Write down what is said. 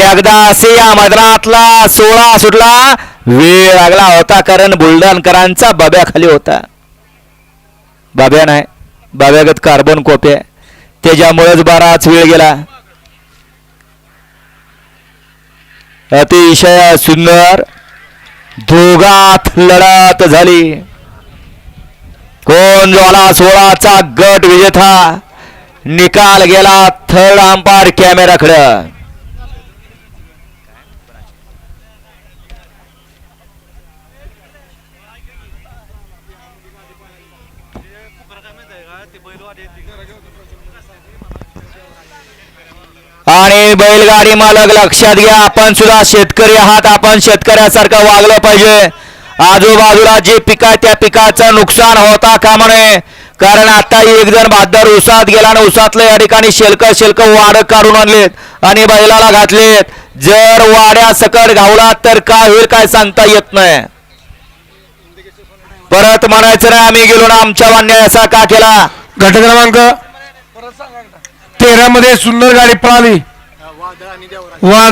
एकदा असे या मैदानातला सोळा सुटला. वेळ लागला होता कारण बुलढाणकरांचा बाब्या खाली होता. बाब्या नाही बाब्यागत कार्बन कोपे त्याच्यामुळेच बराच वेळ गेला. अतिशय सुंदर दोघात लढत झाली. कोण झाला सोळाचा गट विजेता? निकाल गेला थर्ड अंपायर कॅमेराकडं. आणि बैलगाडी मालक लक्षात घ्या आपण सुद्धा शेतकरी आहात आपण शेतकऱ्यासारखं वागलं पाहिजे. आजूबाजूला जे पिक आहे त्या पिकाचं नुकसान होता कामा नये कारण आता एक जण भादर उसात गेला आणि उसातलं या ठिकाणी शेलक शेलक वाड काढून आणलेत आणि बैलाला घातलेत. जर वाड्या सकट घावला तर काय होईल काय सांगता येत नाही. परत म्हणायचं नाही आम्ही गेलो ना आमच्या अन्यायाचा का केला? गट क्रमांक तेरा मध्ये सुंदर गाडी पळाली. वाद